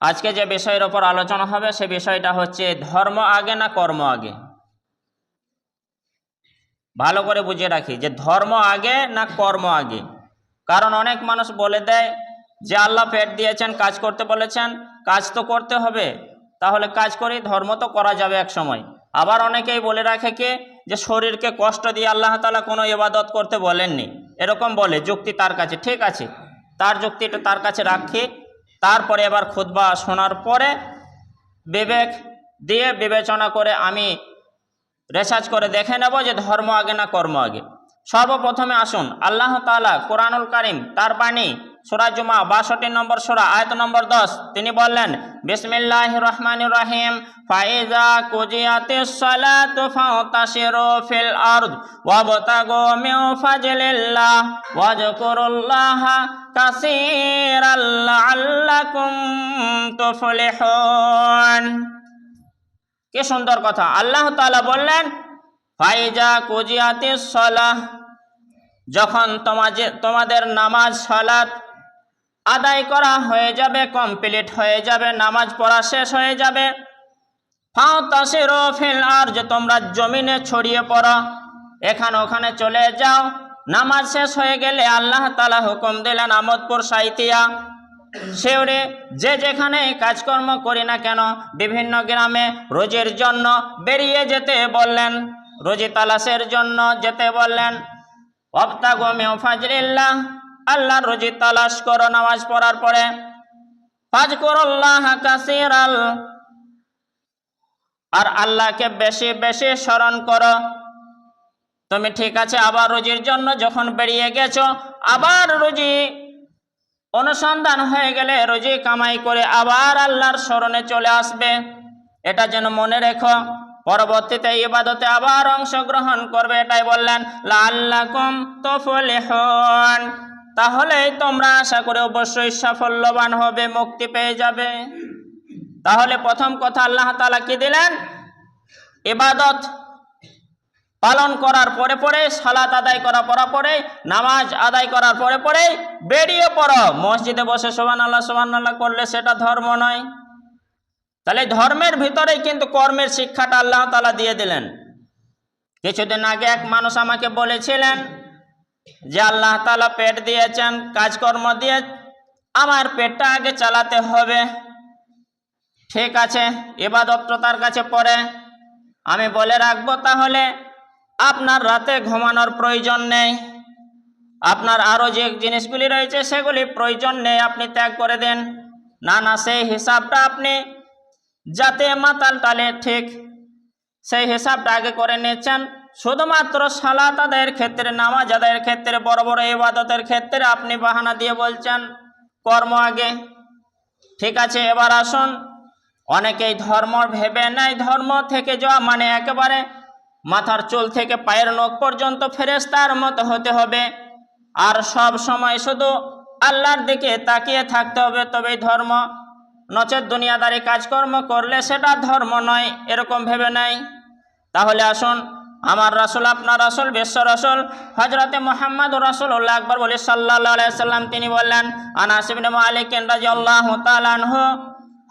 আজকে যে বিষয়ের ওপর আলোচনা হবে, সে বিষয়টা হচ্ছে ধর্ম আগে না কর্ম আগে? ভালো করে বুঝে রাখি, যে ধর্ম আগে না কর্ম আগে? কারণ অনেক মানুষ বলে দেয় যে আল্লাহ পেট দিয়েছেন, কাজ করতে বলেছেন, কাজ তো করতে হবে, তাহলে কাজ করি, ধর্ম তো করা যাবে এক সময়। আবার অনেকেই বলে রাখে কি, যে শরীরকে কষ্ট দিয়ে আল্লাহ তালা কোনো ইবাদত করতে বলেননি। এরকম বলে, যুক্তি তার কাছে, ঠিক আছে? তার যুক্তিটা তার কাছে রাখি তারপরে এবার খুতবা শোনার পরে বিবেক দিয়ে বিবেচনা করে আমি রিসার্চ করে দেখে নেব যে ধর্ম আগে না কর্ম আগে। সর্বপ্রথমে আসুন, আল্লাহ তালা কোরআনুল করিম তার বাণী সুরা জুমা, বাষট্টি নম্বর সুরা, আয়ত নম্বর দশ। তিনি বললেন বিসমিল্লাহ রহমান রহিম। ফাইজা কুজিয়াতে সালাতু ফাতাশিরু ফিল আরদ ওয়াবতাগু মিন ফাজলিল্লাহ ওয়াজকুরুল্লাহা কাসীরাল লাআল্লাকুম তুফলিহুন। কি সুন্দর কথা। আল্লাহ তাআলা বললেন, ফাইজা কুজিয়াতে সলাহ, যখন তোমাদের নামাজ সালাত আদায় করা হয়ে যাবে কমপ্লিট হয়ে যাবে, নামাজ পড়া শেষ হয়ে যাবে। ফাও তাসের ফিল আর যে তোমরা জমিনে ছড়িয়ে পড়ো, এখানে ওখানে চলে যাও। নামাজ শেষ হয়ে গেলে আল্লাহ তালা হুকুম দিলেন আমদপুর সাইতিয়া সেওরে যে যেখানে কাজকর্ম করি না কেন, বিভিন্ন গ্রামে রোজের জন্য বেরিয়ে যেতে বললেন, রোজি তালাশের জন্য যেতে বললেন। অবতাগমে ফাজরিল্লাহ আল্লাহ রোজি তালাশ করো, নামাজ পড়ার পরে। ফাজ করল্লাহ কাসিরাল। আর আল্লাহকে বেশি বেশি স্মরণ করো। তুমি ঠিক আছে, আবার রুজির জন্য যখন বেরিয়ে গেছো, আবার রুজি অনুসন্ধান হয়ে গেলে রুজি কামাই করে আবার আল্লাহর স্মরণে চলে আসবে। এটা যেন মনে রেখো। পরবর্তীতে ইবাদতে আবার অংশগ্রহণ করবে, এটাই বললেন লাল্লাকুম তফলিহন। তাহলেই তোমরা আশা করে অবশ্যই সাফল্যবান হবে, মুক্তি পেয়ে যাবে। তাহলে প্রথম কথা আল্লাহ তাআলা কি দিলেন? এবাদত পালন করার পরে পরে, সালাত আদায় করার পর পরে, নামাজ আদায় করার পরে পরে বেরিয়ে পড়ো। মসজিদে বসে সোমান আল্লাহ সোমান আল্লাহ করলে সেটা ধর্ম নয়। তাহলে ধর্মের ভিতরেই কিন্তু কর্মের শিক্ষাটা আল্লাহ তালা দিয়ে দিলেন। কিছুদিন আগে এক মানুষ আমাকে বলেছিলেন যে আল্লাহ তালা পেট দিয়েছেন, কাজকর্ম দিয়ে আমার পেটটা আগে চালাতে হবে। ঠিক আছে এবাদত তো তার কাছে পরে আমি বলে রাখব তাহলে, আপনার রাতে ঘুমানোর প্রয়োজন নেই। আপনার আরও যে জিনিসগুলি রয়েছে, সেগুলি প্রয়োজন নেই, আপনি ত্যাগ করে দেন। না না, সেই হিসাবটা আপনি যাতে মাতাল টালে ঠিক সেই হিসাবটা আগে করে নিচ্ছেন। শুধুমাত্র সালাত আদায়ের ক্ষেত্রে, নামাজ আদায়ের ক্ষেত্রে, বড় বড় ইবাদতের ক্ষেত্রে আপনি বাহানা দিয়ে বলছেন, কর্ম আগে। ঠিক আছে, এবার আসুন। অনেকেই ধর্ম ভেবে নেয়, ধর্ম থেকে যাওয়া মানে একেবারে মাথার চুল থেকে পায়ের নখ পর্যন্ত ফেরেস্তার মতো হতে হবে। আর সব সময় শুধু আল্লাহর দিকে তাকিয়ে থাকতে হবে তবেই ধর্ম নচেত দুনিয়াদারি কাজকর্ম করলে সেটা ধর্ম নয়, এরকম ভেবে নেয়। তাহলে আসুন আমার রাসুল, আপনার রাসুল, বিশ্ব রাসুল হজরতে মোহাম্মদ রাসুল্লাহ আকবর বলি সাল্লাহ সাল্লাম, তিনি বললেন আনাসিবিন মালিক রাজি আল্লাহ তালানহু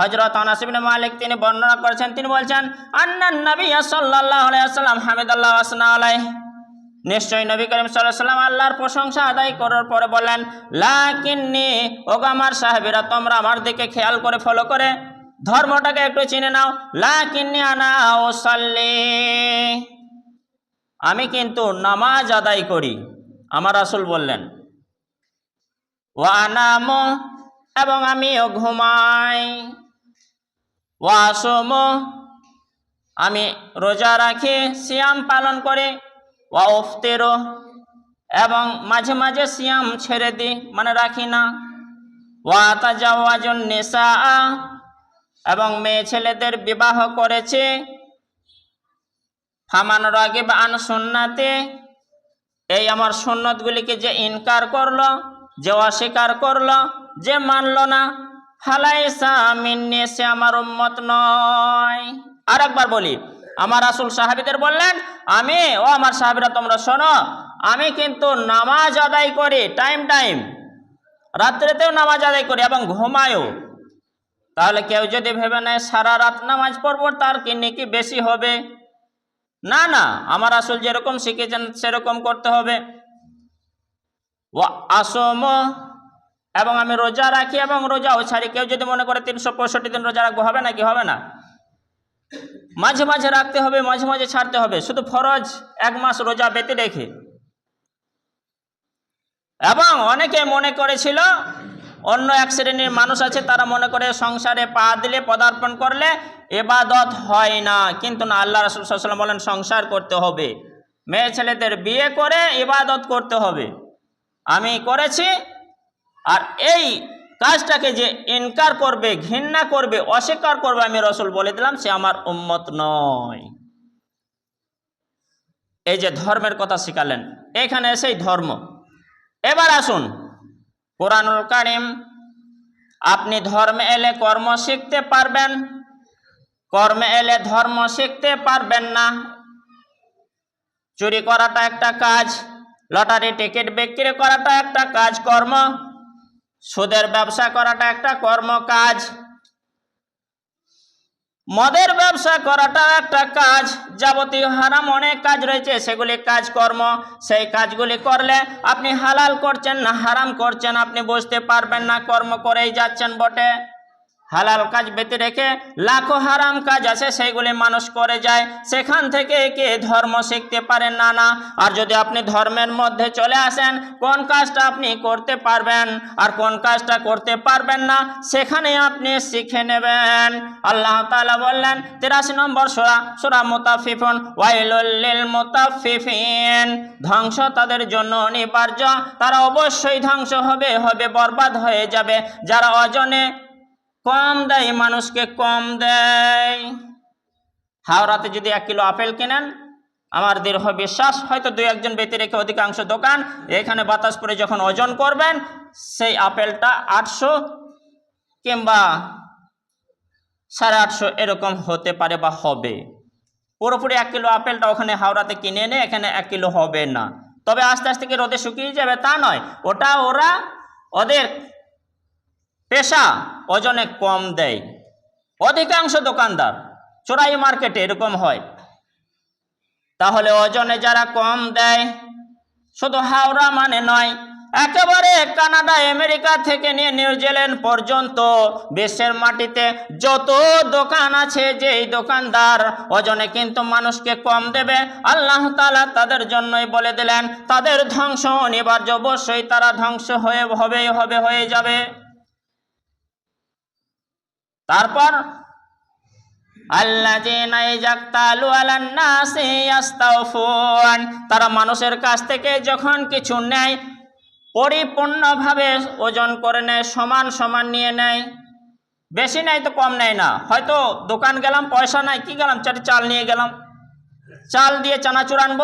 হজরত আনাসিবিন মালিক তিনি বর্ণনা করেছেন, তিনি বলছেন আন্নান নবী সাল্লাহ সাল্লাম হামিদুল্লাহ আসনা নিশ্চয়ই নবী করিম সাল্লাম আল্লাহর প্রশংসা আদায় করার পরে বললেন, লাকিন্নি, ওগো আমার সাহেবেরা, তোমরা আমার দিকে খেয়াল করে ফলো করে, ধর্মটাকে একটু চিনে নাও, লাকিন্নি আনা ও সাল্লি আমি কিন্তু নামাজ আদায় করি। আমার আসল বললেন ও আনাম এবং আমিও ঘুমাই। ও আসম, আমি রোজা রাখি, সিয়াম পালন করে। ও উফতেরো এবং মাঝে মাঝে সিয়াম ছেড়ে দিই মানে রাখি না। ওয়াতা যাওয়াজন নেশা এবং মেয়ে ছেলেদের বিবাহ করেছে। ফামান রাগিব আন সুন্নাতে এই আমার সুন্নতগুলিকে যে ইনকার করল, যে অস্বীকার করল, যে মানলো না, ফালাইসা মিন্নি সে আমার উম্মত নয়। আর একবার বলি, আমার আসল সাহাবিদের বললেন, আমি, ও আমার সাহাবিরা, তোমরা শোনো, আমি কিন্তু নামাজ আদায় করি টাইম টাইম, রাত্রেতেও নামাজ আদায় করি এবং ঘুমায়ও। তাহলে কেউ যদি ভেবে নেয় সারা রাত নামাজ পড়ব, তার কি নেকি বেশি হবে? না না, আমার আসল যেরকম শিখেছেন সেরকম করতে হবে। ও আসম, এবং আমি রোজা রাখি এবং রোজাও ছাড়ি। কেউ যদি মনে করে তিনশো পঁয়ষট্টি দিন রোজা রাখব, হবে নাকি? হবে না। মাঝে মাঝে রাখতে হবে, মাঝে মাঝে ছাড়তে হবে। শুধু ফরজ এক মাস রোজা বেঁধে রেখে। এবং অনেকে মনে করেছিল অন্য এক শ্রেণির মানুষ আছে, তারা মনে করে সংসারে পা দিলে, পদার্পণ করলে এবাদত হয় না। কিন্তু না, আল্লাহ রসুল বলেন, সংসার করতে হবে। মেয়ে ছেলেদের বিয়ে করে ইবাদত করতে হবে। আমি করেছি, আর এই কাজটাকে যে ইনকার করবে, ঘৃণা করবে, অস্বীকার করবে, আমি রসুল বলে দিলাম, সে আমার উম্মত নয়। এই যে ধর্মের কথা শিখালেন, এখানে সেই ধর্ম। এবার আসুন কোরআনুল কারিম, আপনি ধর্মে এলে কর্ম শিখতে পারবেন, কর্মে এলে ধর্ম শিখতে পারবেন না। চুরি করাটা একটা কাজ, লটারি টিকিট বিক্রি করাটা একটা কাজ, কর্ম, সুদের ব্যবসা করাটা একটা কর্ম কাজ। মদের ব্যবসা করাটা একটা কাজ, যাবতীয় হারাম অনেক কাজ রয়েছে, সেগুলি কাজকর্ম, সেই কাজগুলি করলে আপনি হালাল করছেন না হারাম করছেন, আপনি বুঝতে পারবেন না কর্ম করেই যাচ্ছেন বটে। হালাল কাজ বেঁধে রেখে লাখো হারাম কাজ আছে সেইগুলি মানুষ করে যায়। সেখান থেকে কে ধর্ম শিখতে পারেন না না। আর যদি আপনি ধর্মের মধ্যে চলে আসেন, কোন কাজটা আপনি করতে পারবেন? আর কোন কাজটা করতে পারবেন না, সেখানে আপনি শিখে নেবেন। আল্লাহ তাআলা বললেন, তিরাশি নম্বর সোরা সোরা মোতাফিফুন ওয়াইলুল মোতাফিফিন ধ্বংস তাদের জন্য অনিবার্য, তারা অবশ্যই ধ্বংস হবে হবে বরবাদ হয়ে যাবে। যারা অজনে কম দেয়, মানুষকে কম দেয়। হাওড়াতে যদি এক কিলো আপেল কেনেন, আমার দৃঢ় বিশ্বাস, হয়তো দুই একজন ব্যক্তি রেখে অধিকাংশ দোকান এখানে বাতাস পরে যখন ওজন করবেন, সেই আপেলটা আটশো কিংবা সাড়ে আটশো এরকম হতে পারে বা হবে। পুরোপুরি এক কিলো আপেলটা ওখানে হাওড়াতে কিনে এনে এখানে এক কিলো হবে না। তবে আস্তে আস্তে কি রোদে শুকিয়ে যাবে তা নয়, ওটা ওরা ওদের পেশা ওজনে কম দেয়। অধিকাংশ দোকানদার চোরাই মার্কেটে এরকম হয়। তাহলে ওজনে যারা কম দেয়, শুধু হাওড়া মানে নয়, একেবারে কানাডা, আমেরিকা থেকে নিয়ে নিউজিল্যান্ড পর্যন্ত বিশ্বের মাটিতে যত দোকান আছে, যেই দোকানদার ওজনে কিন্তু মানুষকে কম দেবে। আল্লাহ তাআলা তাদের জন্যই বলে দিলেন, তাদের ধ্বংস অনিবার্য, অবশ্যই তারা ধ্বংস হয়ে, হবে হবে, হয়ে যাবে। তারপর তারা মানুষের কাছ থেকে যখন কিছু নেয়, পরিপূর্ণভাবে ওজন করে নেয়, সমান সমান নিয়ে নেয়। বেশি নেয় তো কম নেয় না। হয়তো দোকান গেলাম, পয়সা নাই, কি গেলাম? চারটি চাল নিয়ে গেলাম। চাল দিয়ে চানাচুর আনব।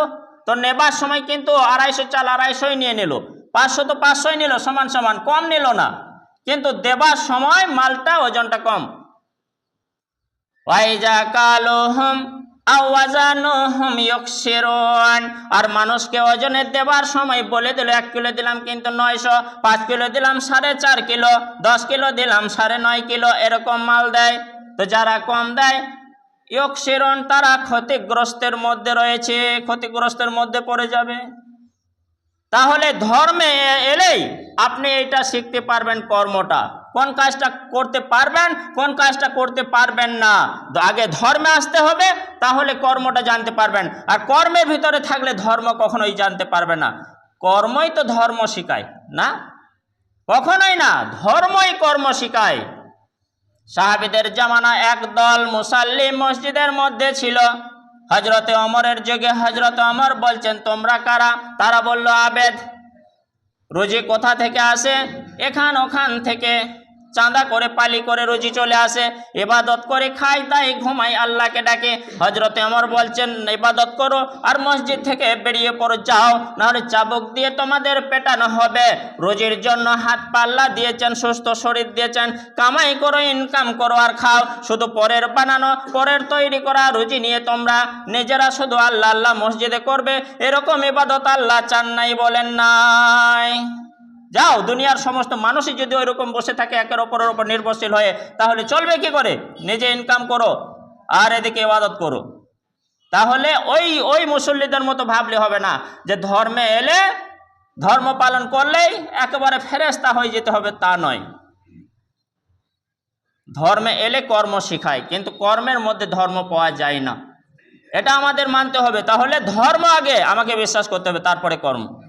তো নেবার সময় কিন্তু আড়াইশো চাল আড়াইশোই নিয়ে নিল। পাঁচশো তো পাঁচশোই নিল, সমান সমান। কম নিল না। কিন্তু দেবার সময় মালটা ওজনটা কম। ওয়াইজা কালোহম আওয়াজানুহুম ইয়কসিরুন আর মানুষকে ওজনে দেবার সময় বলে দিল, এক কিলো দিলাম কিন্তু নয়শো, পাঁচ কিলো দিলাম সাড়ে চার কিলো, দশ কিলো দিলাম সাড়ে নয় কিলো, এরকম মাল দেয়। তো যারা কম দেয় ইয়কসিরুন তারা ক্ষতিগ্রস্তের মধ্যে রয়েছে, ক্ষতিগ্রস্তের মধ্যে পড়ে যাবে। তাহলে ধর্মে এলেই আপনি এটা শিখতে পারবেন কর্মটা। কোন কাজটা করতে পারবেন, কোন কাজটা করতে পারবেন না। আগে ধর্মে আসতে হবে, তাহলে কর্মটা জানতে পারবেন। আর কর্মের ভিতরে থাকলে ধর্ম কখনোই জানতে পারবে না। কর্মই তো ধর্ম শিখায়, না? কখনোই না, ধর্মই কর্ম শিখায়। সাহাবিদের জামানা একদল মুসাল্লি মসজিদের মধ্যে ছিল। হজরতে অমরের যুগে হজরত অমর বলছেন, তোমরা কারা? তারা বলল, আবেদ। রুজি কোথা থেকে আসে? এখান ওখান থেকে। চাঁদা করে, পালি করে রুজি চলে আসে। ইবাদত করে খায়, তাই ঘুমাই আল্লাহকে ডাকে। হজরতে অমর বলছেন ইবাদত করো আর মসজিদ থেকে বেরিয়ে পড়ো, যাও, নাহলে চাবুক দিয়ে তোমাদের পেটানো হবে। রোজির জন্য হাত পাল্লা দিয়েছেন, সুস্থ শরীর দিয়েছেন। কামাই করো ইনকাম করো আর খাও। শুধু পরের বানানো, পরের তৈরি করা রুজি নিয়ে তোমরা নিজেরা শুধু আল্লাহ আল্লাহ মসজিদে করবে। এরকম ইবাদত আল্লাহ চান নাই বলেন নাই। যাও, দুনিয়ার সমস্ত মানুষই যদি ওইরকম বসে থাকে, একের ওপরের ওপর নির্ভরশীল হয়ে, তাহলে চলবে কি করে? নিজে ইনকাম করো, আর এদিকে ইবাদত করো। তাহলে ওই ওই মুসল্লিদের মতো ভাবলে হবে না যে ধর্মে এলে ধর্ম পালন করলেই একেবারে ফেরেস্তা হয়ে যেতে হবে, তা নয়। ধর্মে এলে কর্ম শিখায়, কিন্তু কর্মের মধ্যে ধর্ম পাওয়া যায় না। এটা আমাদের মানতে হবে। তাহলে ধর্ম আগে আমাকে বিশ্বাস করতে হবে, তারপরে কর্ম।